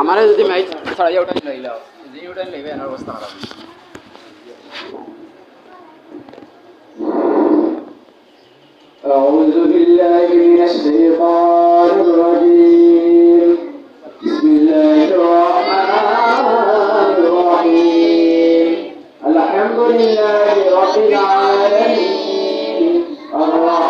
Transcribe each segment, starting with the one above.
আমার যদি মাইক ছড়াইয়া উঠাই লইল যিনি উঠাই লইবে এনার অবস্থা খারাপ أعوذ بالله من الشيطان الرجيم بسم الله الرحمن الرحيم الحمد لله رب العالمين الرحمن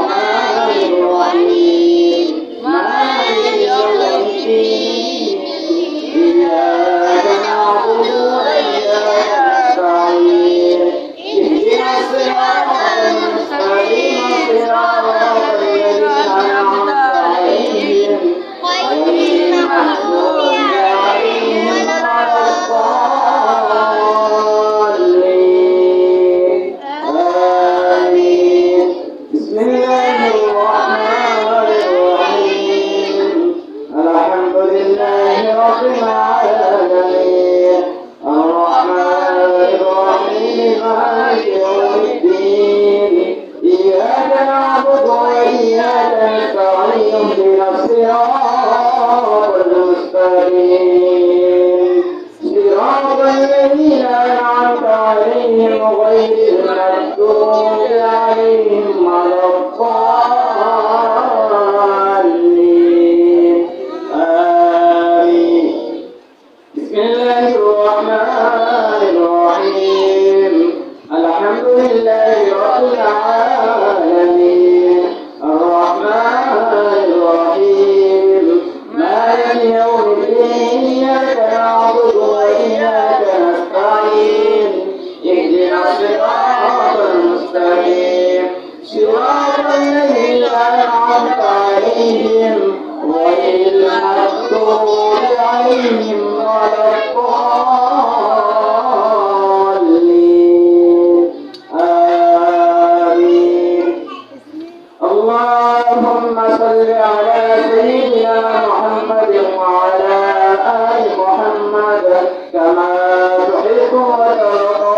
صل على سيدنا محمد وعلى آل محمد كما تحب وترضى.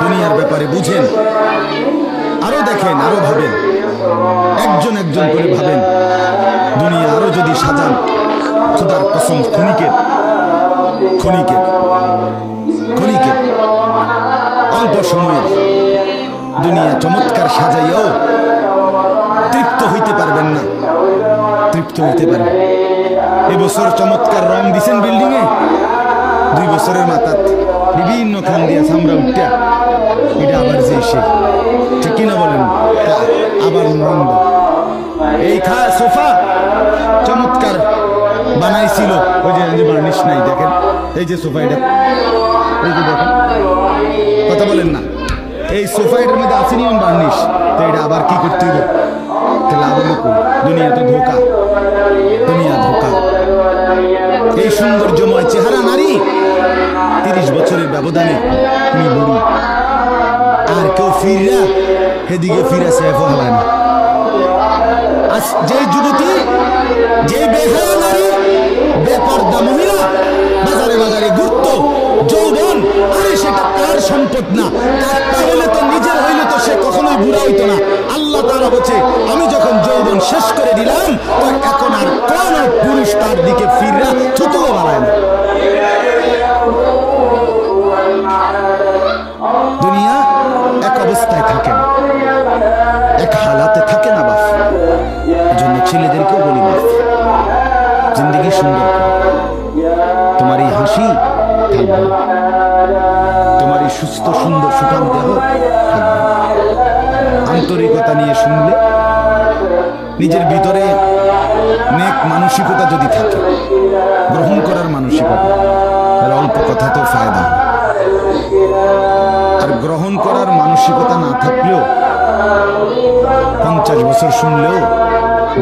দুনিয়ার ব্যাপারে বুঝেন, আরও দেখেন, আরও ভাবেন, একজন একজন করে ভাবেন। দুনিয়া আরও যদি সাজান, খোদার কসম ক্ষণিকের ক্ষণিকের ক্ষণিকের অল্প সময়ে দুনিয়া চমৎকার সাজাইয়াও তৃপ্ত হইতে পারবেন না। তৃপ্ত হইতে পারবেন। এবছর চমৎকার রং দিছেন বিল্ডিং এ দুই বছরের মাথাত বিভিন্ন খান দিয়া সামরা উঠা। এটা আবার যে সে ঠিক কিনা বলেন? আবার নন্দ এই খা সোফা চমৎকার বানাইছিল। ওই যে বার্নিশ নাই, দেখেন? এই যে সোফা এটা। এই যে দেখেন? কথা বলেন না। এই সোফা এটার মধ্যে আসেনি বার্নিশ। তো এটা আবার কি করতে হবে তাহলে আবার লোক দুনিয়া তো ধোকা। দুনিয়া ধোকা। এই সৌন্দর্যময় চেহারা নারী, তিরিশ বছরের ব্যবধানে তুমি আর কেউ ফিরা সেদিকে ফিরা সেফ হলায় না। নিজের ভিতরে নেক মানসিকতা যদি থাকে, গ্রহণ করার মানসিকতা, তাহলে অল্প কথা তো ফায়দা আর গ্রহণ করার মানসিকতা না থাকলেও পঞ্চাশ বছর শুনলেও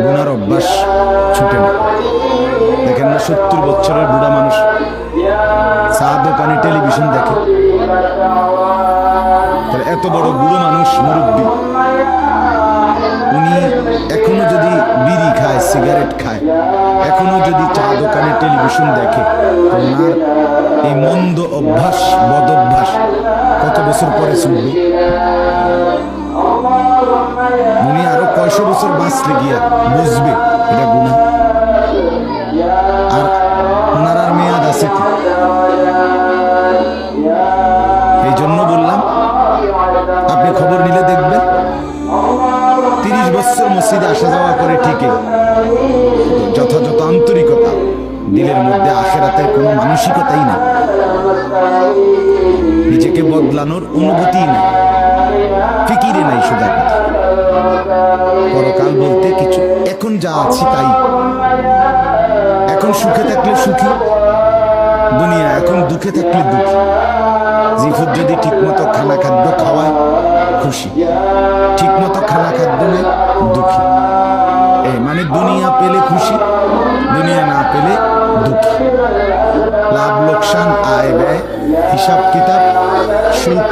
গুনার অভ্যাস ছুটে না। দেখেন না সত্তর বছরের বুড়া মানুষ চা দোকানে টেলিভিশন দেখে। এত বড় বুড়ো মানুষ মুরব্বী। এখনও যদি বিড়ি খায়, সিগারেট খায়, এখনও যদি চা দোকানে টেলিভিশন দেখে, তোমার এই মন্দ অভ্যাস, বদ অভ্যাস কত বছর পরে শুনবে? উনি আরও কয়শো বছর বাঁচলে গিয়া বুঝবে এটা গুণা মসজিদে আসা যাওয়া করে ঠিকই। যথাযথ আন্তরিকতা, দিলের মধ্যে আখেরাতের কোনো মানসিকতাই না নিজেকে বদলানোর অনুভূতি নেই। ফিকিরে নাই সোজা কথা। পরকাল বলতে কিছু। এখন যা আছি তাই। এখন সুখে থাকলে সুখী। দুনিয়া এখন দুঃখে থাকলে দুঃখী। জিফুর যদি ঠিকমতো খানা খাদ্য খাওয়ায় খুশি। ঠিকমতো খানা খাদ্য দুঃখী। এ মানে দুনিয়া পেলে খুশি, দুনিয়া না পেলে দুঃখী। লাভ, লোকসান, আয়, ব্যয়, হিসাব, কিতাব, সুখ,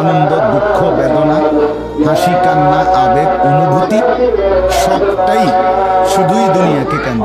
আনন্দ, দুঃখ, বেদনা, হাসি, কান্না, আবেগ, অনুভূতি, সবটাই শুধুই দুনিয়াকে কেন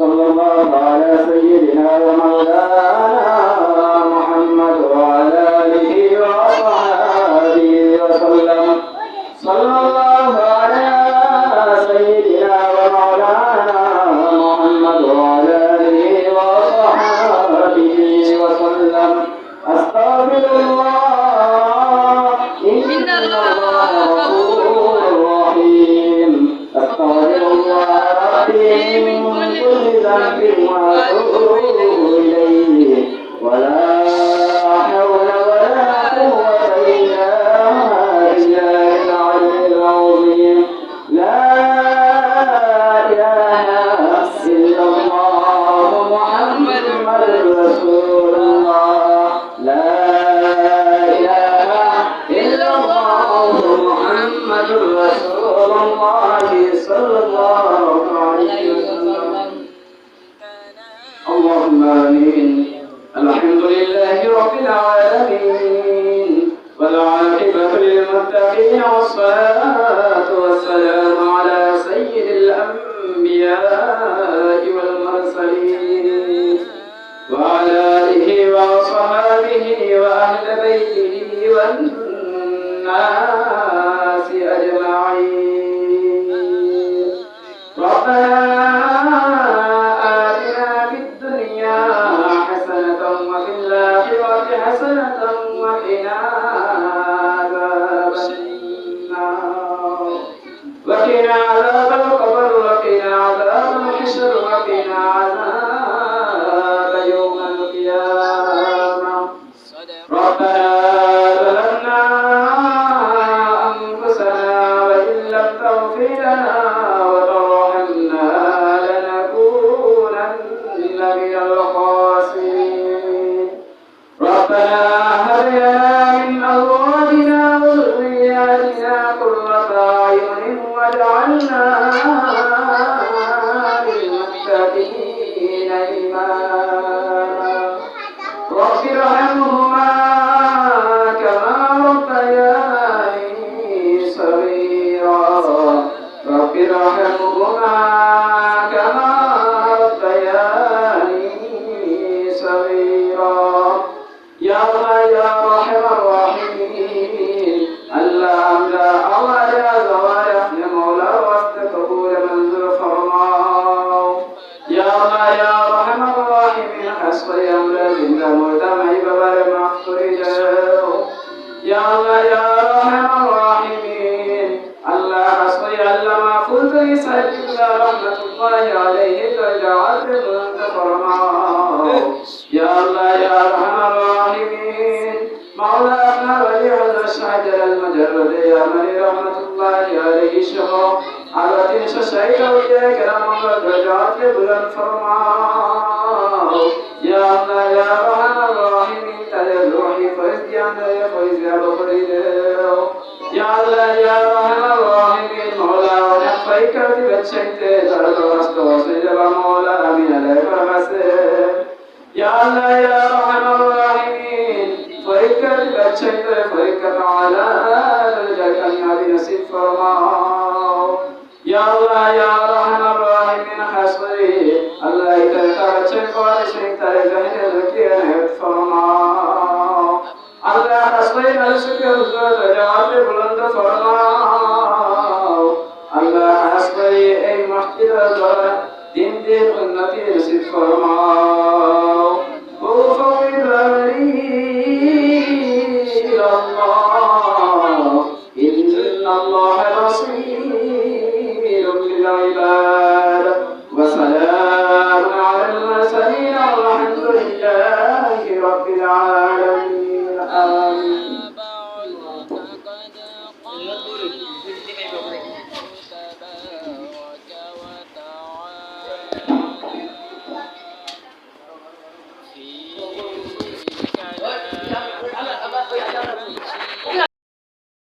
صلى الله على سيدنا ومولانا محمد وعلى آله وصحبه وسلم. صلى الله على سيدنا ومولانا محمد وعلى آله وصحبه وسلم. أستغفر الله. إن الله غفور رحيم. أستغفر الله ربي. ذنب وأتوب إليه ولا حول ولا قوة إلا بالله. العلي العظيم لا إله إلا الله محمد رسول الله Kalina. وسلم قلت لسعد بن رحمة الله عليه فجعلت منتقر معه يا الله يا أرحم الراحمين. مولانا ولي هذا الشجر المجرد يا من رحمة الله عليه شهر. على تنسى سعيد ويا كرام الله فجعلت بلند يا الله يا أرحم الراحمين. تلي الروحي فإذ يا فإذ يا بخري يا الله يا চাইতে তারা সমস্ত অসুবিধা বা মৌলা আমি আদায় করা আছে ইয়া আল্লাহ ইয়া রহমান রাহিমিন পরীক্ষা দিবার চাইতে পরীক্ষা মাওলা জাকান্নাবি নসিব ফরমাও। ইয়া আল্লাহ, ইয়া রহমান রাহিমিন হাসরি। আল্লাহ ইতা কাছে করে সেই তারে জাহিনে লুকিয়ে ফরমাও। আল্লাহ, হাসরি আল শুকর হুজুর জাহাতে বুলন্দ ফরমাও। দিন দিন উন্নতি নসিব ফরমাও